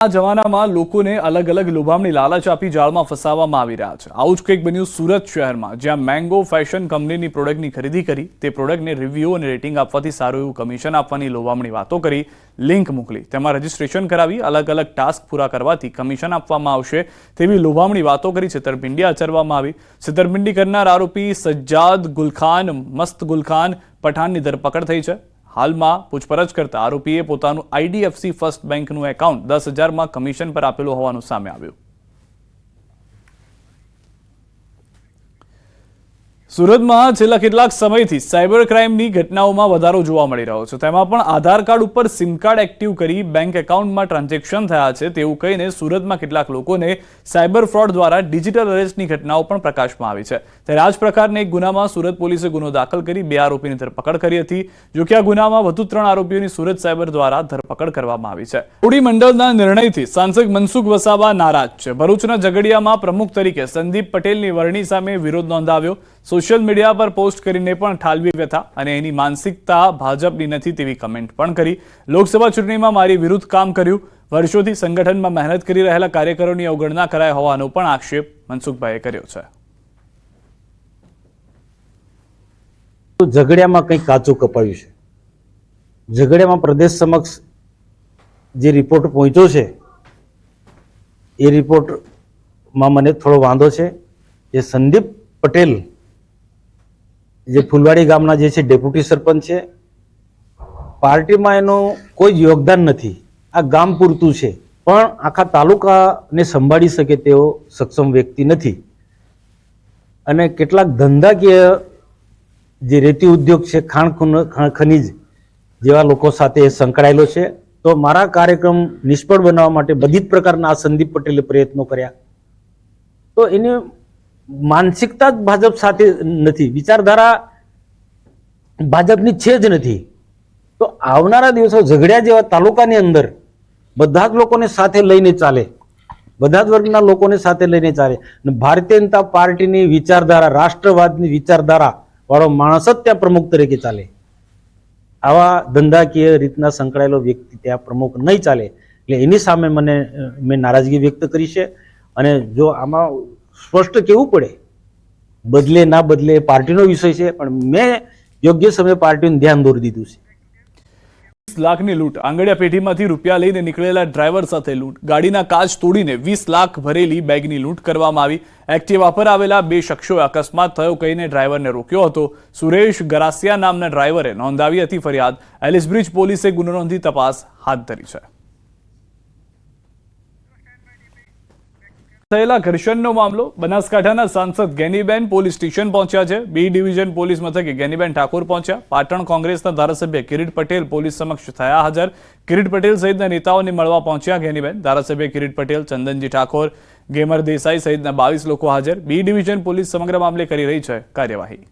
આ જમાનામાં લોકોને અલગ અલગ લોભામણી લાલચ આપી જાળમાં ફસાવવામાં આવી રહ્યા છે. આવું જ કંઈક બન્યું સુરત શહેરમાં, જ્યાં મેંગો ફેશન કંપનીની પ્રોડક્ટની ખરીદી કરી, તે પ્રોડક્ટને રિવ્યૂ અને રેટિંગ આપવાથી સારું એવું કમિશન આપવાની લોભામણી વાતો કરી લિંક મોકલી. તેમાં રજીસ્ટ્રેશન કરાવી, અલગ અલગ ટાસ્ક પૂરા કરવાથી કમિશન આપવામાં આવશે તેવી લોભામણી વાતો કરી છેતરપિંડી આચરવામાં આવી. છેતરપિંડી કરનાર આરોપી સજ્જાદ ગુલખાન, મસ્ત ગુલખાન પઠાણની ધરપકડ થઈ છે. હાલમાં પૂછપરછ કરતા આરોપીએ પોતાનું આઈડીએફસી ફર્સ્ટ બેંકનું એકાઉન્ટ દસ હજારમાં કમિશન પર આપેલું હોવાનું સામે આવ્યું. સુરતમાં છેલ્લા કેટલાક સમયથી સાયબર ક્રાઇમની ઘટનાઓમાં વધારો જોવા મળી રહ્યો છે. તેમાં પણ આધાર કાર્ડ ઉપર સિમ કાર્ડ એક્ટિવ કરી બેંક એકાઉન્ટમાં ટ્રાન્ઝેક્શન થયા છે તેવું કહીને સુરતમાં કેટલાક લોકોને સાયબર ફ્રોડ દ્વારા ડિજિટલ અરેસ્ટની ઘટનાઓ પણ પ્રકાશમાં આવી છે. ત્યારે આ જ પ્રકારના એક ગુનામાં સુરત પોલીસે ગુનો દાખલ કરી બે આરોપીની ધરપકડ કરી હતી, જો કે આ ગુનામાં વધુ ત્રણ આરોપીઓની સુરત સાયબર દ્વારા ધરપકડ કરવામાં આવી છે. કોડી મંડળના નિર્ણયથી સાંસદ મનસુખ વસાવા નારાજ છે. ભરૂચના ઝઘડિયામાં પ્રમુખ તરીકે સંદીપ પટેલની વરણી સામે વિરોધ નોંધાવ્યો. સોશિયલ મીડિયા પર પોસ્ટ કરીને પણ ઠાલવી વ્યથા અને એની માનસિકતા ભાજપની નથી તેવી કમેન્ટ પણ કરી. લોકસભા ચૂંટણીમાં મારી વિરુદ્ધ કામ કર્યું. વર્ષોથી સંગઠનમાં મહેનત કરી રહેલા કાર્યકરોની અવગણના કરાય હોવાનો પણ આક્ષેપ મનસુખભાઈએ કર્યો છે. ઝઘડિયામાં કંઈક કાચું કપાયું છે? ઝઘડિયામાં પ્રદેશ સમક્ષ જે રિપોર્ટ પહોંચ્યો છે, એ રિપોર્ટમાં મને થોડો વાંધો છે જે સંદીપ પટેલ જે ફુલવાડી ગામના જે છે, ડેપ્યુટી સરપંચ છે, પાર્ટીમાં એનું કોઈ જ યોગદાન નથી. આ ગામ પૂરતું છે, પણ આખા તાલુકાને સંભાળી શકે તેવો સક્ષમ વ્યક્તિ નથી. અને કેટલાક ધંધાકીય જે રેતી ઉદ્યોગ છે, ખાણ ખુન- ખાણ ખનીજ જેવા લોકો સાથે સંકળાયેલો છે, તો મારા કાર્યક્રમ નિષ્ફળ બનાવવા માટે બધી જ પ્રકારના આ સંદીપ પટેલે પ્રયત્નો કર્યા. તો એની માનસિકતા જ ભાજપ સાથે નથી. વિચારધારા ભાજપની છે જ નથી. તો આવનારા દિવસો ઝઘડ્યા જેવા તાલુકાની અંદર બધા જ લોકોને સાથે લઈને ચાલે. બધા જ વર્ગના લોકોને સાથે લઈને ચાલે. અને ભારતીય જનતા પાર્ટીની વિચારધારા, રાષ્ટ્રવાદની વિચારધારા વાળો માણસ જ ત્યાં પ્રમુખ તરીકે ચાલે. આવા ધંધાકીય રીતના સંકળાયેલો વ્યક્તિ ત્યાં પ્રમુખ નહીં ચાલે. એટલે એની સામે મને મેં નારાજગી વ્યક્ત કરી છે. અને જો આમાં સ્પષ્ટ કેવું પડે? બદલે ના બદલે પાર્ટીનો વિષય છે, પણ મેં યોગ્ય સમયે પાર્ટીનું ધ્યાન દોરી દીધું છે. વીસ લાખની લૂંટ. આંગળિયા પેઢીમાંથી રૂપિયા લઈને નીકળેલા ડ્રાઈવર સાથે લૂંટ. ગાડીના કાચ તોડીને વીસ લાખ ભરેલી બેગની લૂંટ કરવામાં આવી. એક્ટિવા પર આવેલા બે શખ્સોએ અકસ્માત થયો કહીને ડ્રાઈવરને રોક્યો હતો. સુરેશ ગરાસિયા નામના ડ્રાઈવરે નોંધાવી હતી ફરિયાદ. એલિસબ્રિજ પોલીસે ગુનો નોંધી તપાસ હાથ ધરી છે. થયેલા ઘર્ષણનો મામલો બનાસકાંઠાના સાંસદ ગેનીબેન પોલીસ સ્ટેશન પહોંચ્યા છે. બી ડિવિઝન પોલીસ મથકે ગેનીબેન ઠાકોર પહોંચ્યા. પાટણ કોંગ્રેસના ધારાસભ્ય કિરીટ પટેલ પોલીસ સમક્ષ થયા હાજર. કિરીટ પટેલ સહિતના નેતાઓને મળવા પહોંચ્યા ગેનીબેન. ધારાસભ્ય કિરીટ પટેલ, ચંદનજી ઠાકોર, ગેમર દેસાઈ સહિતના બાવીસ લોકો હાજર. બી ડિવિઝન પોલીસ સમગ્ર મામલે કરી રહી છે કાર્યવાહી.